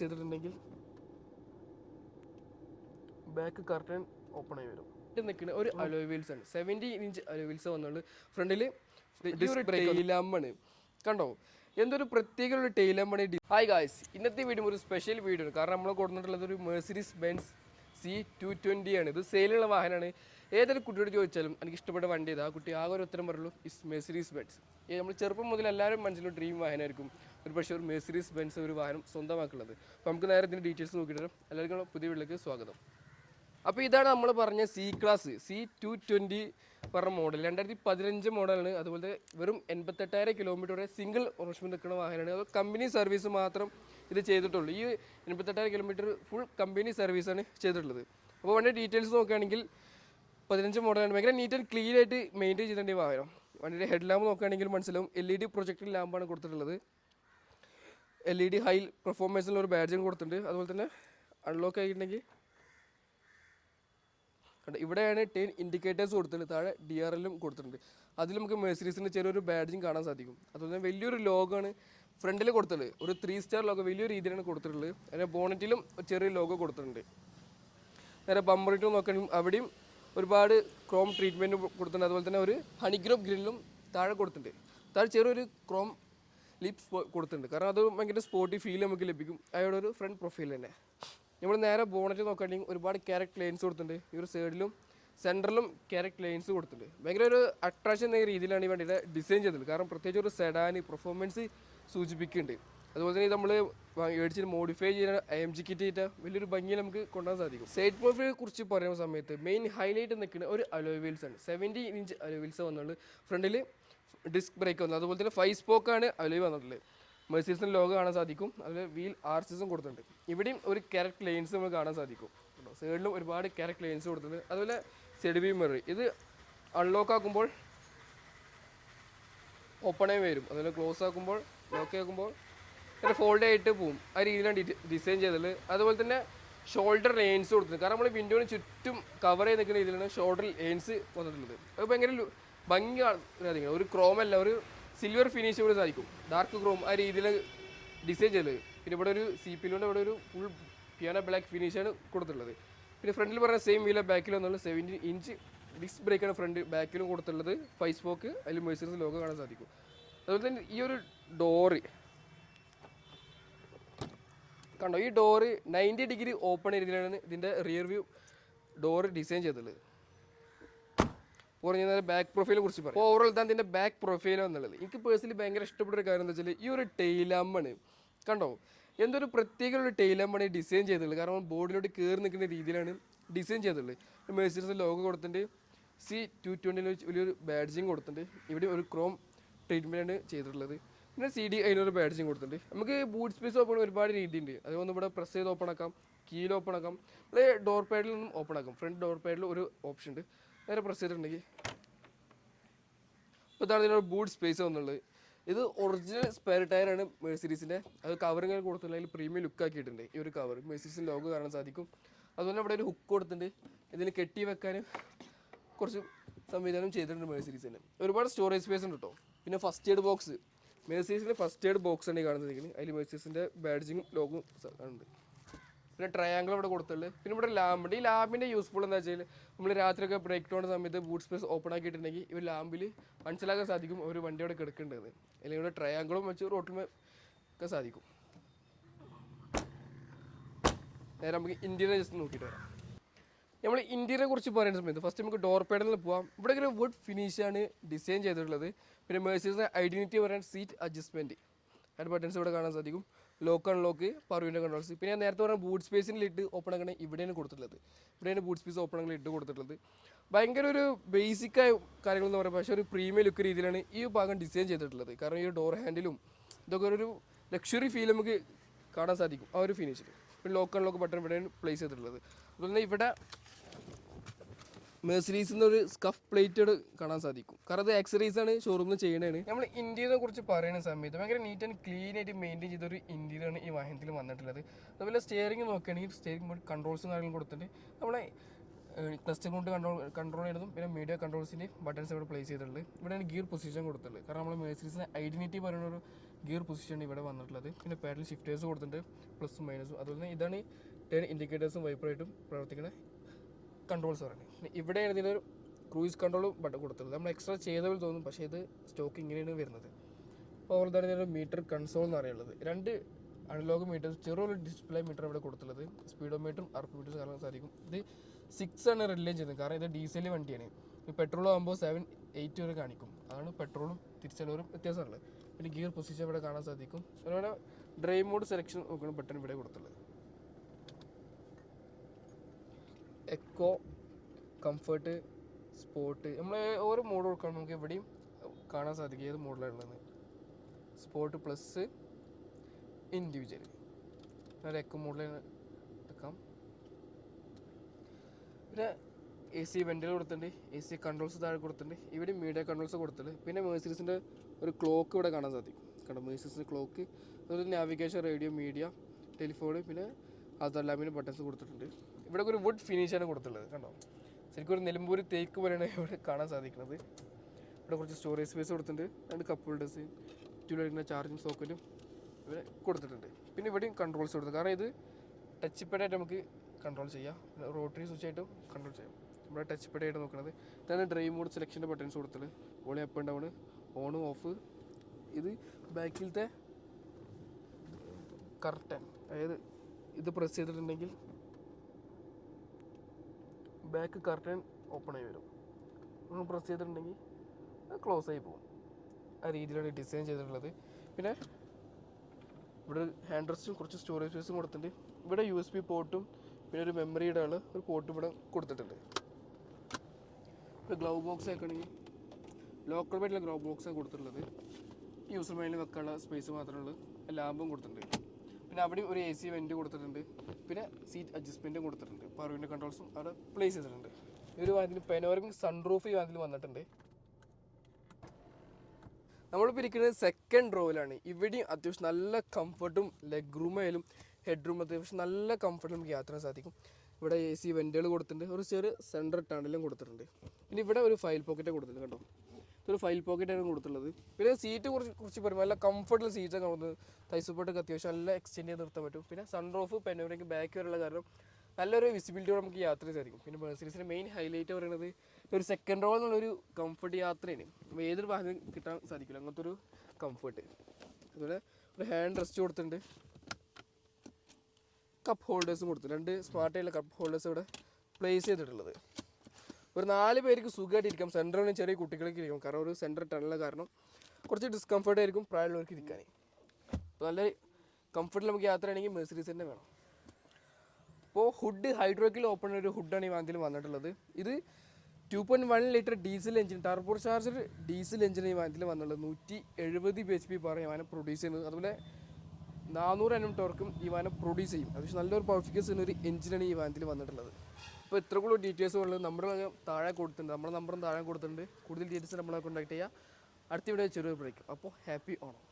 ചെയ്തിട്ടുണ്ടെങ്കിൽ back curtain open ആയി വരും. നിൽക്കുന്ന ഒരു അലോയ് വീൽസ് ആണ്. സെവന്റി ഇഞ്ച് അലോ വീൽസ് വന്നുള്ളൂ ഫ്രണ്ടിൽ ടെയിലാമ്പാണ് കണ്ടോ? എന്തൊരു പ്രത്യേക ഒരു ടെയിലാമ്പാണ് ഹായ് ഗായ്സ് ഇന്നത്തെ വീഡിയോ ഒരു സ്പെഷ്യൽ വീഡിയോ ആണ്. കാരണം നമ്മൾ കൊടുത്തിട്ടുള്ളത് ഒരു Mercedes Benz C two twenty ആണ്. ഇത് സെയിലുള്ള വാഹനമാണ്. ഏതൊരു കുട്ടിയോട് ചോദിച്ചാലും എനിക്ക് ഇഷ്ടപ്പെട്ട വണ്ടി ഏതാ? ആ കുട്ടി ആകെ ഒരു ഉത്തരം പറയുള്ളൂ ഇസ് മെഴ്സിഡീസ് ബെൻസ് നമ്മൾ ചെറുപ്പം മുതൽ എല്ലാവരും മനസ്സിലും ഡ്രീം വാഹനമായിരിക്കും. ഒരു പക്ഷേ ഒരു മെഴ്സിഡീസ് ബെൻസ് ഒരു വാഹനം സ്വന്തമാക്കുള്ളത്. അപ്പോൾ നമുക്ക് നേരെ ഇതിന്റെ ഡീറ്റെയിൽസ് നോക്കിയിട്ട്. എല്ലാവർക്കും പുതിയ വീട്ടിലേക്ക് സ്വാഗതം. അപ്പോൾ ഇതാണ് നമ്മൾ പറഞ്ഞ C class C two twenty പറഞ്ഞ മോഡൽ രണ്ടായിരത്തി പതിനഞ്ച് മോഡലാണ് അതുപോലെ വെറും എൺപത്തെട്ടായിരം കിലോമീറ്റർ വരെ സിംഗിൾ ഓണർഷിപ്പ് നിൽക്കുന്ന വാഹനമാണ്. അത് കമ്പനി സർവീസ് മാത്രം ഇത് ചെയ്തിട്ടുള്ളൂ. ഈ എൺപത്തെട്ടായിരം കിലോമീറ്റർ ഫുൾ കമ്പനി സർവീസാണ് ചെയ്തിട്ടുള്ളത്. അപ്പോൾ വണ്ടി ഡീറ്റെയിൽസ് നോക്കുകയാണെങ്കിൽ പതിനഞ്ച് മോഡലാണ് ഭയങ്കര നീറ്റ് ആൻഡ് ക്ലീൻ ആയിട്ട് മെയിന്റെയിൻ ചെയ്തിട്ടുണ്ട് ഈ വാഹനം. വണ്ടിയുടെ ഹെഡ് ലാമ്പ് നോക്കുകയാണെങ്കിൽ മനസ്സിലാവും. എൽ ഇ ഡി പ്രൊജക്ടർ ലാമ്പാണ് കൊടുത്തിട്ടുള്ളത്. എൽ ഇ ഡി ഹൈ പെർഫോമൻസിലുള്ള ഒരു ബാഡ്ജും കൊടുത്തിട്ടുണ്ട്. അതുപോലെ തന്നെ അൺലോക്ക് ആയിട്ടുണ്ടെങ്കിൽ ഇവിടെയാണ് ടെൻ ഇൻഡിക്കേറ്റേഴ്സ് കൊടുത്തിട്ടുണ്ട് താഴെ ഡി ആർ എല്ലും കൊടുത്തിട്ടുണ്ട്. അതിൽ നമുക്ക് മെഴ്സറീസിന്റെ ചെറിയൊരു ബാഡ്ജും കാണാൻ സാധിക്കും. അതുപോലെ തന്നെ വലിയൊരു ലോഗാണ് ഫ്രണ്ടിൽ കൊടുത്തിട്ടുള്ളത്. ഒരു ത്രീ സ്റ്റാർ ലോഗോ വലിയ രീതിയിലാണ് കൊടുത്തിട്ടുള്ളത്. അതിന്റെ ബോണറ്റിലും ചെറിയ ലോഗോ കൊടുത്തിട്ടുണ്ട്. നേരെ ബമ്പറിട്ടും നോക്കുകയാണെങ്കിൽ അവിടെയും ഒരുപാട് ക്രോം ട്രീറ്റ്മെന്റ് കൊടുത്തിട്ടുണ്ട്. അതുപോലെ തന്നെ ഒരു ഹണിഗ്രോപ്പ് ഗ്രില്ലും താഴെ കൊടുത്തിട്ടുണ്ട്. താഴെ ചെറിയൊരു ക്രോം ലിപ്സ് കൊടുത്തിട്ടുണ്ട്. കാരണം അത് ഭയങ്കര സ്പോട്ടി ഫീൽ നമുക്ക് ലഭിക്കും. അയാളുടെ ഒരു ഫ്രണ്ട് പ്രൊഫൈൽ തന്നെ. നമ്മൾ നേരെ ബോണറ്റ് നോക്കുകയാണെങ്കിൽ ഒരുപാട് ക്യാരക്ട് ലൈൻസ് കൊടുത്തിട്ടുണ്ട്. ഈ ഒരു സൈഡിലും സെന്ററിലും ക്യാരക്ട് ലൈൻസ് കൊടുത്തിട്ടുണ്ട്. ഭയങ്കര ഒരു അട്രാക്ഷൻ എന്ന രീതിയിലാണ് ഈ വണ്ടിയുടെ ഡിസൈൻ ചെയ്തിട്ടുള്ളത് കാരണം പ്രത്യേകിച്ച് ഒരു സെഡാന് പെർഫോമൻസ് സൂചിപ്പിക്കുന്നുണ്ട്. അതുപോലെ തന്നെ നമ്മൾ മേടിച്ചിട്ട് മോഡിഫൈ ചെയ്യുന്ന എം ജി കിറ്റ് വലിയൊരു ഭംഗി നമുക്ക് കൊണ്ടുപോകാൻ സാധിക്കും. സൈഡ് പ്രൊഫൈലെ കുറിച്ച് പറയുന്ന സമയത്ത് മെയിൻ ഹൈലൈറ്റ് നിൽക്കുന്ന ഒരു അലോയ് വീൽസ് ആണ്. സെവന്റി ഇഞ്ച് അലോയ് വീൽസ് ഫ്രണ്ടിൽ ഡിസ്ക് ബ്രേക്ക് വന്നു. അതുപോലെ തന്നെ ഫൈവ് സ്പോക്കാണ് അലോയ് വന്നിട്ടുള്ളത്. മെഴ്സീസിന്റെ ലോഗോ കാണാൻ സാധിക്കും. അതിൽ വീൽ ആർ സീസും കൊടുത്തിട്ടുണ്ട്. ഇവിടെയും ഒരു ക്യാരക്ട് ലൈൻസ് നമുക്ക് കാണാൻ സാധിക്കും. സൈഡിലും ഒരുപാട് ക്യാരക്ട് ലൈൻസ് കൊടുത്തിട്ടുണ്ട്. അതുപോലെ സെഡ് വി മെറി ഇത് അൺലോക്ക് ആക്കുമ്പോൾ ഓപ്പണേ വരും. അതുപോലെ ക്ലോസ് ആക്കുമ്പോൾ ലോക്ക് ആക്കുമ്പോൾ ഇങ്ങനെ ഫോൾഡ് ആയിട്ട് പോവും. ആ രീതിയിലാണ് ഡിസൈൻ ചെയ്തത്. അതുപോലെ തന്നെ ഷോൾഡർ ലെയിൻസ് കൊടുത്തിട്ടുണ്ട്. കാരണം നമ്മൾ വിൻഡോന് ചുറ്റും കവർ ചെയ്ത് നിൽക്കുന്ന രീതിയിലാണ് ഷോൾഡർ ലെയിൻസ് വന്നിട്ടുള്ളത്. അത് ഭയങ്കര ഭംഗി ഭംഗിയാണ് ഒരു ക്രോം അല്ല ഒരു സിൽവർ ഫിനിഷ് ഇവിടെ സാധിക്കും. ഡാർക്ക് ക്രോം ആ രീതിയിൽ ഡിസൈൻ ചെയ്തത്. പിന്നെ ഇവിടെ ഒരു സി പിലോന്റെ ഇവിടെ ഒരു ഫുൾ പിയാനോ ബ്ലാക്ക് ഫിനിഷാണ് കൊടുത്തിട്ടുള്ളത്. പിന്നെ ഫ്രണ്ടിൽ പറഞ്ഞ സെയിം വീല ബാക്കിൽ വന്നുള്ള സെവന്റീൻ ഇഞ്ച് ഡിസ്ക് ബ്രേക്കാണ് ഫ്രണ്ട് ബാക്കിലും കൊടുത്തിട്ടുള്ളത്. ഫൈവ് സ്പോക്ക് അതിൽ മെഴ്സീസ് ലോഗോ കാണാൻ സാധിക്കും. അതുപോലെ തന്നെ ഈ ഒരു ഡോറ് കണ്ടോ ഈ ഡോറ് നയന്റി ഡിഗ്രി ഓപ്പൺ രീതിയിലാണ് ഇതിന്റെ റിയർ വ്യൂ ഡോറ് ഡിസൈൻ ചെയ്തിട്ടുള്ളത് പറഞ്ഞാൽ ബാക്ക് പ്രൊഫൈലിനെ കുറിച്ച് പറയാം. ഓവറോൾ ഇതാണ് ഇതിന്റെ ബാക്ക് പ്രൊഫൈലോ എന്നുള്ളത്. എനിക്ക് പേഴ്സണലി ഭയങ്കര ഇഷ്ടപ്പെട്ട ഒരു കാര്യം എന്താ വെച്ചാൽ ഈ ഒരു ടെയിലാമ്പാണ് കണ്ടോ എന്തൊരു പ്രത്യേക ഒരു ടെയിലാമ്പാണ് ഈ ഡിസൈൻ ചെയ്തിട്ടുള്ളത്. കാരണം ബോർഡിലോട്ട് കയറി നിൽക്കുന്ന രീതിയിലാണ് ഡിസൈൻ ചെയ്തിട്ടുള്ളത്. മേഴ്സിഡീസ് ലോഗോ കൊടുത്തിട്ടുണ്ട്. സി ടു ട്വന്റിയിൽ വലിയൊരു ബാഡ്ജിങ് കൊടുത്തിട്ടുണ്ട്. ഇവിടെ ഒരു ക്രോം ട്രീറ്റ്മെന്റാണ് ചെയ്തിട്ടുള്ളത്. പിന്നെ സി ഡി അതിനൊരു ബാഡ്ജിങ് കൊടുത്തിട്ടുണ്ട്. നമുക്ക് ബൂട്ട് സ്പേസ് ഓപ്പൺ ഒരുപാട് രീതിയുണ്ട്. അതുകൊണ്ട് ഇവിടെ പ്രസ് ചെയ്ത് ഓപ്പൺ ആക്കാം. കീയിൽ ഓപ്പൺ ആക്കാം. അല്ലെ ഡോർ പാഡിൽ നിന്നും ഓപ്പൺ ആക്കാം. ഫ്രണ്ട് ഡോർ പാഡിൽ ഒരു ഓപ്ഷൻ ഉണ്ട്. നേരെ പ്രസ് ചെയ്തിട്ടുണ്ടെങ്കിൽ. ഇപ്പോൾ ഇതാണ് ഇതിനൊരു ബൂട്ട് സ്പേസ് വന്നുള്ളത്. ഇത് ഒറിജിനൽ സ്പെയർ ടയറാണ് മെഴ്സീരീസിന്റെ അത് കവറിങ് കൊടുത്തില്ല അതിൽ പ്രീമിയം ലുക്ക് ആക്കിയിട്ടുണ്ട്. ഈ ഒരു കവർ മെഴ്സീരീസിന്റെ ലോഗ് കാണാൻ സാധിക്കും. അതുപോലെ ഇവിടെ ഒരു ഹുക്ക് കൊടുത്തിട്ടുണ്ട്. ഇതിന് കെട്ടി വെക്കാനും കുറച്ച് സംവിധാനം ചെയ്തിട്ടുണ്ട് മെഴ്സീരീസിന് ഒരുപാട് സ്റ്റോറേജ് സ്പേസ് ഉണ്ട് കേട്ടോ പിന്നെ ഫസ്റ്റ് എയ്ഡ് ബോക്സ് മെഴ്സീരീസിന്റെ ഫസ്റ്റ് എയ്ഡ് ബോക്സ് ആണ് ഈ കാണുന്നത് അതിൽ മെഴ്സീസിന്റെ ബാഡ്ജിങ്ങും ലോഗും ഉണ്ട്. പിന്നെ ട്രയാങ്കിൾ ഇവിടെ കൊടുത്തുള്ളത് പിന്നെ ഇവിടെ ലാമ്പുണ്ട് ഈ ലാമ്പിന്റെ യൂസ്ഫുൾ എന്താ വെച്ചാൽ നമ്മൾ രാത്രിയൊക്കെ ബ്രേക്ക് ഡൗൺ സമയത്ത് ബൂട്ട് സ്പേസ് ഓപ്പൺ ആക്കിയിട്ടുണ്ടെങ്കിൽ ഈ ലാമ്പിൽ മനസ്സിലാക്കാൻ സാധിക്കും ഒരു വണ്ടി അവിടെ കിടക്കേണ്ടത് അല്ലെങ്കിൽ ഇവിടെ ട്രയാങ്കിളും വെച്ച് റോട്ടിൽ ഒക്കെ സാധിക്കും. നേരെ നമുക്ക് ഇന്ത്യനെ ജസ്റ്റ് നോക്കിയിട്ട് വരാം. നമ്മൾ ഇന്ത്യനെ കുറിച്ച് പറയുന്ന സമയത്ത് ഫസ്റ്റ് നമുക്ക് ഡോർ പേഡിൽ പോവാം. ഇവിടെ ഒരു വുഡ് ഫിനിഷാണ് ഡിസൈൻ ചെയ്തിട്ടുള്ളത്. പിന്നെ മേഴ്സീസിന്റെ ഐഡന്റിറ്റി പറയാൻ സീറ്റ് അഡ്ജസ്റ്റ്മെന്റ് അതിന്റെ ബട്ടൺസ് ഇവിടെ കാണാൻ സാധിക്കും. ലോക്ക് അൺലോക്ക് പറയുന്ന കൺട്രോൾസ് പിന്നെ ഞാൻ നേരത്തെ പറഞ്ഞ ബൂട്ട് സ്പേസിന്റെ ലിഡ് ഓപ്പൺ ആക്കണ ഇവിടെയാണ് കൊടുത്തിട്ടുള്ളത്. ഇവിടെയാണ് ബൂട്ട് സ്പേസ് ഓപ്പൺ ആക്കണ ലിഡ് കൊടുത്തിട്ടുള്ളത്. ഭയങ്കര ഒരു ബേസിക്കായ കാര്യങ്ങൾ എന്ന് പറയുമ്പോൾ പക്ഷേ ഒരു പ്രീമിയം ലുക്ക് രീതിയിലാണ് ഈ ഭാഗം ഡിസൈൻ ചെയ്തിട്ടുള്ളത്. കാരണം ഈ ഡോർ ഹാൻഡിലും ഇതൊക്കെ ഒരു ലക്ഷറി ഫീൽ നമുക്ക് കാണാൻ സാധിക്കും. ആ ഒരു ഫിനിഷിൽ പിന്നെ ലോക്ക് അൺലോക്ക് ബട്ടൺ ഇവിടെയാണ് പ്ലേസ് ചെയ്തിട്ടുള്ളത്. അതുപോലെ തന്നെ ഇവിടെ മേഴ്സറീസ് എന്നൊരു സ്കഫ് പ്ലേറ്റഡ് കാണാൻ സാധിക്കും. കാരണം അത് ആണ് ഷോറൂമിൽ ചെയ്യണതാണ് നമ്മൾ ഇന്ത്യയെ കുറിച്ച് പറയുന്ന സമയത്ത് ഭയങ്കര നീറ്റ് ആൻഡ് ക്ലീൻ ആയിട്ട് മെയിന്റെയിൻ ചെയ്ത ഒരു ഇന്ത്യയിലാണ് ഈ വാഹനത്തിൽ വന്നിട്ടുള്ളത്. അതുപോലെ സ്റ്റിയറിംഗ് നോക്കുകയാണെങ്കിൽ സ്റ്റിയറിംഗ് ബോർഡ് കൺട്രോൾസും കാര്യങ്ങളും കൊടുത്തിട്ടുണ്ട് നമ്മളെ ക്ലസ്റ്റർ കൊണ്ട് കൺട്രോൾ കൺട്രോൾ ചെയ്യുന്നതും പിന്നെ മീഡിയ കൺട്രോൾസിന്റെ ബട്ടൺസ് ഇവിടെ പ്ലേസ് ചെയ്തിട്ടുള്ളത്. ഇവിടെയാണ് ഗിയർ പൊസിഷൻ കൊടുത്തിട്ടുള്ളത്. കാരണം നമ്മൾ മേഴ്സീസിന് ഐഡന്റിറ്റി പറയുന്ന ഒരു ഗിയർ പൊസിഷനാണ് ഇവിടെ വന്നിട്ടുള്ളത്. പിന്നെ പാഡിൽ ഷിഫ്റ്റേഴ്സ് കൊടുത്തിട്ടുണ്ട് പ്ലസും മൈനസും അതുപോലെ തന്നെ ഇതാണ് ടേൺ ഇൻഡിക്കേറ്റേഴ്സും വൈപ്പറായിട്ടും പ്രവർത്തിക്കുന്ന കൺട്രോൾസ് പറയുന്നത് ഇവിടെ എഴുതിയൊരു ക്രൂയിസ് കൺട്രോൾ ബട്ടൺ കൊടുത്തത് നമ്മൾ എക്സ്ട്രാ ചെയ്ത പോലെ തോന്നും പക്ഷേ ഇത് സ്റ്റോക്ക് ഇങ്ങനെയാണ് വരുന്നത്. അപ്പോൾ അതുപോലെ തന്നെ മീറ്റർ കൺസോൾ എന്ന് പറയുള്ളത് രണ്ട് അനലോഗ് മീറ്റർ ചെറിയൊരു ഡിസ്പ്ലേ മീറ്റർ ഇവിടെ കൊടുത്തുള്ളത് സ്പീഡോ മീറ്ററും ആർ പി മീറ്ററും കാണാൻ സാധിക്കും ഇത് സിക്സ് ആണ് റിലേ ചെയ്യുന്നത് കാരണം ഇത് ഡീസൽ വണ്ടിയാണ്. പെട്രോൾ ആകുമ്പോൾ സെവൻ എയ്റ്റ് വരെ കാണിക്കും. അതാണ് പെട്രോളും തിരിച്ചലവരും വ്യത്യാസമുള്ളത് പിന്നെ ഗിയർ പൊസിഷൻ ഇവിടെ കാണാൻ സാധിക്കും. അതുപോലെ ഡ്രൈവ് മോഡ് സെലക്ഷൻ നോക്കുന്ന ബട്ടൺ ഇവിടെ കൊടുത്തുള്ളത് എക്കോ കംഫർട്ട് സ്പോർട്ട് നമ്മൾ ഓരോ മോഡ് കൊടുക്കണം. നമുക്ക് എവിടെയും കാണാൻ സാധിക്കും. ഏത് മോഡലാണുള്ളത് സ്പോർട്ട് പ്ലസ് ഇൻഡിവിജ്വൽ ഒരു എക്കോ മോഡൽ എടുക്കാം. പിന്നെ എ സി വെന്റിൽ കൊടുത്തിട്ടുണ്ട്. എ സി കൺട്രോൾസ് താഴെ കൊടുത്തിട്ടുണ്ട്. ഇവിടെ മീഡിയ കൺട്രോൾസ് കൊടുത്തിട്ടുണ്ട്. പിന്നെ മേഴ്സീസിന്റെ ഒരു ക്ലോക്ക് ഇവിടെ കാണാൻ സാധിക്കും. കണ്ടോ? മേഴ്സീസിന്റെ ക്ലോക്ക് അതുപോലെ നാവിഗേഷൻ റേഡിയോ മീഡിയ ടെലിഫോൺ പിന്നെ അതെല്ലാമിന് ബട്ടൺസ് കൊടുത്തിട്ടുണ്ട്. ഇവിടെ ഒരു വുഡ് ഫിനിഷാണ് കൊടുത്തിട്ടുള്ളത് കണ്ടോ? ശരിക്കും ഒരു നിലമ്പൂർ തേക്ക് പോലെയാണ് ഇവിടെ കാണാൻ സാധിക്കുന്നത്. ഇവിടെ കുറച്ച് സ്റ്റോറേജ് സ്പേസ് കൊടുത്തിട്ടുണ്ട്. രണ്ട് കപ്പ് ഹോൾഡേഴ്സ് ചുറ്റുള്ള ചാർജിങ് സോക്കറ്റും ഇവിടെ കൊടുത്തിട്ടുണ്ട്. പിന്നെ ഇവിടെയും കൺട്രോൾസ് കൊടുത്തു കാരണം ഇത് ടച്ച് പാഡായിട്ട് നമുക്ക് കൺട്രോൾ ചെയ്യാം. റോട്ടറി സ്വിച്ച് ആയിട്ടും കൺട്രോൾ ചെയ്യാം. നമ്മുടെ ടച്ച് പാഡായിട്ട് നോക്കുന്നത് ഇതാണ് ഡ്രൈവ് മോഡ് സെലക്ഷന്റെ ബട്ടൺസ് കൊടുത്തത് ഓളി അപ്പ് ആൻഡ് ഡൗൺ ഓണും ഓഫ് ഇത് ബാക്കിലത്തെ കർട്ടൻ അതായത് ഇത് പ്രസ് ചെയ്തിട്ടുണ്ടെങ്കിൽ ബാക്ക് കർട്ടൻ ഓപ്പൺ ആയി വരും. ഒന്ന് പ്രസ് ചെയ്തിട്ടുണ്ടെങ്കിൽ അത് ക്ലോസ് ആയി പോകും. ആ രീതിയിലാണ് ഡിസൈൻ ചെയ്തിട്ടുള്ളത്. പിന്നെ ഇവിടെ ഹാൻഡ് റെസ്റ്റും കുറച്ച് സ്റ്റോറേജ് സ്പേസും കൊടുത്തിട്ടുണ്ട്. ഇവിടെ യു എസ് ബി പോർട്ടും പിന്നെ ഒരു മെമ്മറിയുടെ ആൾ ഒരു പോർട്ടും ഇവിടെ കൊടുത്തിട്ടുണ്ട്. ഇപ്പോൾ ഗ്ലൗ ബോക്സ് ആക്കണമെങ്കിൽ ലോക്കൽ ആയിട്ടുള്ള ഗ്ലൗ ബോക്സാണ് കൊടുത്തിട്ടുള്ളത്. യൂസർ മൈൻഡിൽ വെക്കാനുള്ള സ്പേസ് മാത്രമേ ഉള്ളൂ. ലാമ്പും കൊടുത്തിട്ടുണ്ട്. പിന്നെ അവിടെ ഒരു എ സി വെന്റ് കൊടുത്തിട്ടുണ്ട്. പിന്നെ സീറ്റ് അഡ്ജസ്റ്റ്മെന്റും കൊടുത്തിട്ടുണ്ട്. പവർവിന്റെ കൺട്രോൾസും അവിടെ പ്ലേസ് ചെയ്തിട്ടുണ്ട്. ഒരു വാഹനത്തിന് പെനോറമിക് സൺറൂഫ് ഈ വാതിൽ വന്നിട്ടുണ്ട്. നമ്മളിപ്പോൾ ഇരിക്കുന്നത് സെക്കൻഡ് റോയിലാണ് ഇവിടെയും അത്യാവശ്യം നല്ല കംഫർട്ടും ലെഗ് റൂമായാലും ഹെഡ് റൂം അത്യാവശ്യം നല്ല കംഫർട്ടും നമുക്ക് യാത്ര സാധിക്കും. ഇവിടെ എ സി വെന്റുകൾ കൊടുത്തിട്ടുണ്ട്. ഒരു ചെറിയ സെന്റർ ടണലും കൊടുത്തിട്ടുണ്ട്. പിന്നെ ഇവിടെ ഒരു ഫയൽ പോക്കറ്റ് കൊടുത്തിട്ടുണ്ട് കേട്ടോ ഇതൊരു ഫയൽ പോക്കറ്റാണ് കൊടുത്തിട്ടുള്ളത്. പിന്നെ സീറ്റ് കുറച്ച് കുറച്ച് പറയുമ്പോൾ നല്ല കംഫർട്ടുള്ള സീറ്റാണ് കൊടുത്തത് തൈസുപോട്ടൊക്കെ അത്യാവശ്യം നല്ല എക്സ്റ്റെൻഡ് ചെയ്ത് നിർത്താൻ പറ്റും. പിന്നെ സൺറൂഫ് പെനോറയ്ക്ക് ബാക്ക് വരെയുള്ള കാരണം നല്ലൊരു വിസിബിലിറ്റിയോടെ നമുക്ക് യാത്ര ചെയ്തായിരിക്കും. പിന്നെ മെഴ്സീരീസിന്റെ മെയിൻ ഹൈലൈറ്റ് പറയുന്നത് ഒരു സെക്കൻഡ് റോ എന്നുള്ളൊരു കംഫർട്ട് യാത്രയാണ്. അപ്പോൾ ഏതൊരു വാഹനം കിട്ടാൻ സാധിക്കില്ല. അങ്ങനത്തെ ഒരു കംഫർട്ട് അതുപോലെ ഒരു ഹാൻഡ് റെസ്റ്റ് കൊടുത്തിട്ടുണ്ട്. കപ്പ് ഹോൾഡേഴ്സും കൊടുത്തു രണ്ട് സ്മാർട്ട് ആയിട്ടുള്ള കപ്പ് ഹോൾഡേഴ്സ് ഇവിടെ പ്ലേസ് ചെയ്തിട്ടുള്ളത്. ഒരു നാല് പേർക്ക് സുഖമായിട്ട് ഇരിക്കാം സെന്ററിന് ചെറിയ കുട്ടികൾക്ക് ഇരിക്കാം. കാരണം ഒരു സെന്റർ ടണല കാരണം കുറച്ച് ഡിസ്കംഫർട്ട് ആയിരിക്കും പ്രായമുള്ളവർക്ക് ഇരിക്കാൻ അപ്പോൾ നല്ല കംഫർട്ടിൽ നമുക്ക് യാത്ര ആണെങ്കിൽ മെഴ്സീരീസ് തന്നെ വേണം. അപ്പോൾ ഹുഡ് ഹൈഡ്രോക്കിൽ ഓപ്പൺ ഒരു ഹുഡാണ് ഈ വാഹനത്തിൽ വന്നിട്ടുള്ളത്. ഇത് two point one litre diesel engine turbo charger diesel engine ഈ വാഹനത്തിൽ വന്നിട്ടുള്ളത്. നൂറ്റി എഴുപത് ബി എച്ച് പി പറയും ഈ വാഹനം പ്രൊഡ്യൂസ് ചെയ്യുന്നത്. അതുപോലെ നാനൂറ് എണ്ണം ടോർക്കും ഈ വാഹനം പ്രൊഡ്യൂസ് ചെയ്യും. അത് നല്ലൊരു പെർഫിക്കൻസ് ഒരു എഞ്ചിനാണ് ഈ വാഹനത്തിൽ വന്നിട്ടുള്ളത്. അപ്പോൾ എത്ര കൂടുതൽ ഡീറ്റെയിൽസ് ഉള്ളത് നമ്മുടെ താഴെ കൊടുത്തിട്ടുണ്ട്. നമ്മുടെ നമ്പറും താഴെ കൊടുത്തിട്ടുണ്ട്. കൂടുതൽ ഡീറ്റെയിൽസ് നമ്മളെ കോൺടാക്ട് ചെയ്യുക അടുത്ത വീഡിയോ ചെറിയ ബ്രേക്ക് അപ്പോൾ ഹാപ്പി ഓണം.